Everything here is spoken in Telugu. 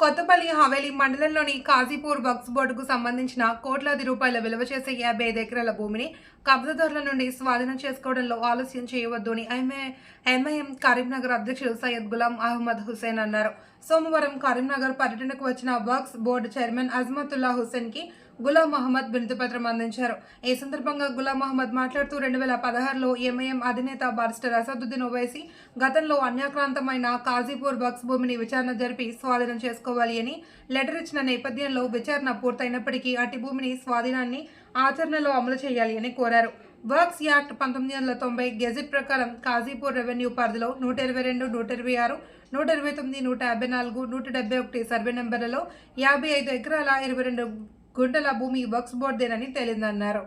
కొత్తపల్లి హవేలీ మండలంలోని కాజీపూర్ వక్స్ బోర్డుకు సంబంధించిన కోట్లాది రూపాయల విలువ చేసే యాభై ఐదు ఎకరాల భూమిని కబ్జదారుల నుండి స్వాధీనం చేసుకోవడంలో ఆలస్యం చేయవద్దు అని ఎంఐఎం కరీంనగర్ అధ్యక్షుడు సయ్యద్ గులాం అహ్మద్ హుసేన్ అన్నారు. సోమవారం కరీంనగర్ పర్యటనకు వచ్చిన వక్స్ బోర్డు చైర్మన్ అజ్మతుల్లా హుసేన్కి గులాం మహమ్మద్ బిరుదుపత్రం అందించారు. ఈ సందర్భంగా గులాం మహమ్మద్ మాట్లాడుతూ రెండు వేల పదహారులో ఎంఐఎం అధినేత బారిస్టర్ అసదుద్దీన్ ఓవైసీ గతంలో అన్యాక్రాంతమైన కాజీపూర్ బక్స్ భూమిని విచారణ జరిపి స్వాధీనం చేసుకోవాలి అని లెటర్ ఇచ్చిన నేపథ్యంలో విచారణ పూర్తయినప్పటికీ అటు భూమిని స్వాధీనాన్ని ఆచరణలో అమలు చేయాలి అని కోరారు. వర్క్స్ యాక్ట్ పంతొమ్మిది వందల తొంభై గెజిట్ ప్రకారం కాజీపూర్ రెవెన్యూ పరిధిలో నూట ఇరవై రెండు నూట ఇరవై ఆరు నూట ఇరవై తొమ్మిది నూట యాభై నాలుగు నూట డెబ్బై ఒకటి సర్వే నెంబర్లలో యాభై ఐదు ఎకరాల ఇరవై రెండు గుంటల భూమి వర్క్స్ బోర్డుదేనని తేలిందన్నారు.